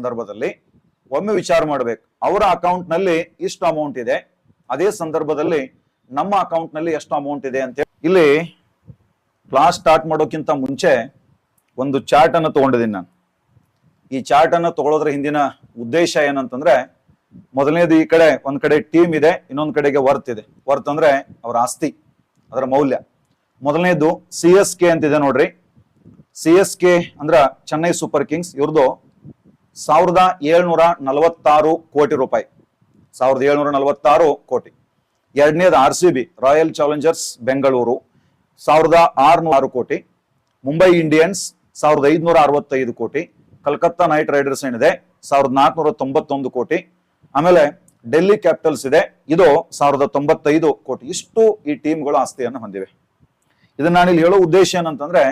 ಸಂದರ್ಭದಲ್ಲಿ ಒಮ್ಮೆ ವಿಚಾರ ಮಾಡಬೇಕು. ಅವರ ಅಕೌಂಟ್ನಲ್ಲಿ ಇಷ್ಟು ಅಮೌಂಟ್ ಇದೆ. ಅದೇ ಸಂದರ್ಭದಲ್ಲಿ ನಮ್ಮ ಅಕೌಂಟ್ನಲ್ಲಿ ಎಷ್ಟು ಅಮೌಂಟ್ ಇದೆ ಅಂತ ಇಲ್ಲಿ ಕ್ಲಾಸ್ ಸ್ಟಾರ್ಟ್ ಮಾಡೋಕ್ಕಿಂತ ಮುಂಚೆ ಒಂದು ಚಾರ್ಟ್ ಅನ್ನು ತಗೊಂಡಿದ್ದೀನಿ ನಾನು. ಈ ಚಾರ್ಟ್ ಅನ್ನು ತಗೊಳ್ಳೋದ್ರ ಹಿಂದಿನ ಉದ್ದೇಶ ಏನಂತಂದ್ರೆ, ಮೊದಲನೇದು ಈ ಕಡೆ ಒಂದ್ ಕಡೆ ಟೀಮ್ ಇದೆ, ಇನ್ನೊಂದ್ ಕಡೆಗೆ ವರ್ತ್ ಇದೆ. ವರ್ತ್ ಅಂದ್ರೆ ಅವರ ಆಸ್ತಿ, ಅದರ ಮೌಲ್ಯ. ಮೊದಲನೇದು ಸಿ ಎಸ್ ಕೆ ಅಂತಿದೆ ನೋಡ್ರಿ. ಸಿ ಎಸ್ ಕೆ ಅಂದ್ರ ಚೆನ್ನೈ ಸೂಪರ್ ಕಿಂಗ್ಸ್ ಇವ್ರದ್ದು ಸಾವಿರದ ಏಳ್ನೂರ ನಲವತ್ತಾರು ಕೋಟಿ ರೂಪಾಯಿ. ಸಾವಿರದ ಏಳ್ನೂರ ನಲವತ್ತಾರು ಕೋಟಿ. ಎರಡನೇದು R C B, royal challengers, Bengaluru. ಸಾವಿರದ ಆರುನೂರ ಆರು ಕೋಟಿ. ಮುಂಬೈ ಇಂಡಿಯನ್ಸ್, ಸಾವಿರದ ಐದುನೂರ ಅರವತ್ತೈದು ಕೋಟಿ. ಕಲ್ಕತ್ತಾ ನೈಟ್ ರೈಡರ್ಸ್ ಏನಿದೆ, ಸಾವಿರದ ನಾಲ್ಕುನೂರ ತೊಂಬತ್ತೊಂದು ಕೋಟಿ. ಆಮೇಲೆ ಡೆಲ್ಲಿ ಕ್ಯಾಪಿಟಲ್ಸ್ ಇದೆ, ಇದು ಸಾವಿರದ ತೊಂಬತ್ತೈದು ಕೋಟಿ. ಇಷ್ಟು ಈ ಟೀಮ್ಗಳು ಆಸ್ತಿಯನ್ನು ಹೊಂದಿವೆ. ಇದನ್ನ ನಾನಿಲ್ಲಿ ಹೇಳೋ ಉದ್ದೇಶ ಏನಂತಂದ್ರೆ,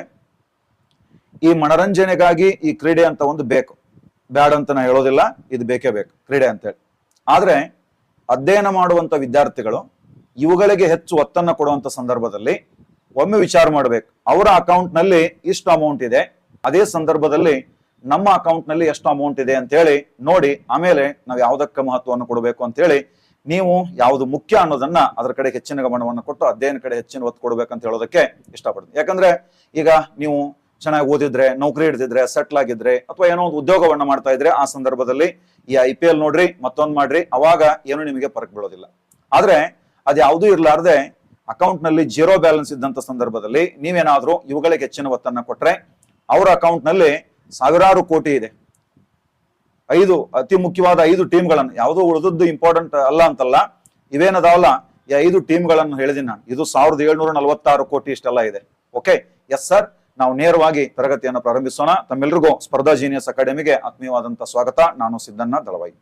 ಈ ಮನರಂಜನೆಗಾಗಿ ಈ ಕ್ರೀಡೆ ಅಂತ ಒಂದು ಬೇಕು. ಬ್ಯಾಡ್ ಅಂತ ನಾ ಹೇಳೋದಿಲ್ಲ, ಇದು ಬೇಕೇ ಬೇಕು, ಕ್ರೀಡೆ ಅಂತೇಳಿ. ಆದ್ರೆ, ಅಧ್ಯಯನ ಮಾಡುವಂತ ವಿದ್ಯಾರ್ಥಿಗಳು ಇವುಗಳಿಗೆ ಹೆಚ್ಚು ಒತ್ತನ್ನು ಕೊಡುವಂತ ಸಂದರ್ಭದಲ್ಲಿ ಒಮ್ಮೆ ವಿಚಾರ ಮಾಡಬೇಕು. ಅವರ ಅಕೌಂಟ್ನಲ್ಲಿ ಇಷ್ಟು ಅಮೌಂಟ್ ಇದೆ, ಅದೇ ಸಂದರ್ಭದಲ್ಲಿ ನಮ್ಮ ಅಕೌಂಟ್ನಲ್ಲಿ ಎಷ್ಟು ಅಮೌಂಟ್ ಇದೆ ಅಂತ ಹೇಳಿ ನೋಡಿ, ಆಮೇಲೆ ನಾವು ಯಾವುದಕ್ಕೆ ಮಹತ್ವವನ್ನು ಕೊಡಬೇಕು ಅಂತ ಹೇಳಿ ನೀವು ಯಾವುದು ಮುಖ್ಯ ಅನ್ನೋದನ್ನ ಅದರ ಕಡೆ ಹೆಚ್ಚಿನ ಗಮನವನ್ನು ಕೊಟ್ಟು ಅಧ್ಯಯನ ಕಡೆ ಹೆಚ್ಚಿನ ಒತ್ತು ಕೊಡಬೇಕಂತ ಹೇಳೋದಕ್ಕೆ ಇಷ್ಟಪಡ್ತೀನಿ. ಯಾಕಂದ್ರೆ ಈಗ ನೀವು ಚೆನ್ನಾಗಿ ಓದಿದ್ರೆ, ನೌಕರಿ ಹಿಡಿದಿದ್ರೆ ಸೆಟ್ಲ್ ಆಗಿದ್ರೆ ಅಥವಾ ಏನೋ ಒಂದು ಉದ್ಯೋಗವನ್ನ ಮಾಡ್ತಾ ಇದ್ರೆ ಆ ಸಂದರ್ಭದಲ್ಲಿ ಈ ಐ ಪಿ ಎಲ್ ನೋಡ್ರಿ, ಮತ್ತೊಂದು ಮಾಡ್ರಿ. ಅವಾಗ ಏನು ನಿಮಗೆ ಪರಕ್ ಬೀಳೋದಿಲ್ಲ. ಆದ್ರೆ ಅದು ಯಾವುದೂ ಇರ್ಲಾರ್ದೆ ಅಕೌಂಟ್ನಲ್ಲಿ ಜೀರೋ ಬ್ಯಾಲೆನ್ಸ್ ಇದ್ದಂತ ಸಂದರ್ಭದಲ್ಲಿ ನೀವೇನಾದ್ರೂ ಇವುಗಳಿಗೆ ಹೆಚ್ಚಿನ ಒತ್ತನ್ನ ಕೊಟ್ರೆ ಅವರ ಅಕೌಂಟ್ನಲ್ಲಿ ಸಾವಿರಾರು ಕೋಟಿ ಇದೆ. ಐದು ಅತಿ ಮುಖ್ಯವಾದ ಐದು ಟೀಮ್ಗಳನ್ನು, ಯಾವುದೋ ಉಳಿದದ್ದು ಇಂಪಾರ್ಟೆಂಟ್ ಅಲ್ಲ ಅಂತಲ್ಲ, ಇವೇನದಾವಲ್ಲ, ಈ ಐದು ಟೀಮ್ಗಳನ್ನು ಹೇಳಿದೀನಿ ನಾನು. ಇದು ಸಾವಿರದ ಏಳ್ನೂರ ನಲವತ್ತಾರು ಕೋಟಿ ಇಷ್ಟೆಲ್ಲ ಇದೆ. ಓಕೆ ಎಸ್ ಸರ್ ನಾವು ನೇರವಾಗಿ ತರಗತಿಯನ್ನು ಪ್ರಾರಂಭಿಸೋಣ. ತಮ್ಮೆಲ್ಲರಿಗೂ ಸ್ಪರ್ಧಾ ಜೀನಿಯಸ್ ಅಕಾಡೆಮಿಗೆ ಆತ್ಮೀಯವಾದಂತಹ ಸ್ವಾಗತ. ನಾನು ಸಿದ್ದಣ್ಣ ದಳವಾಯಿ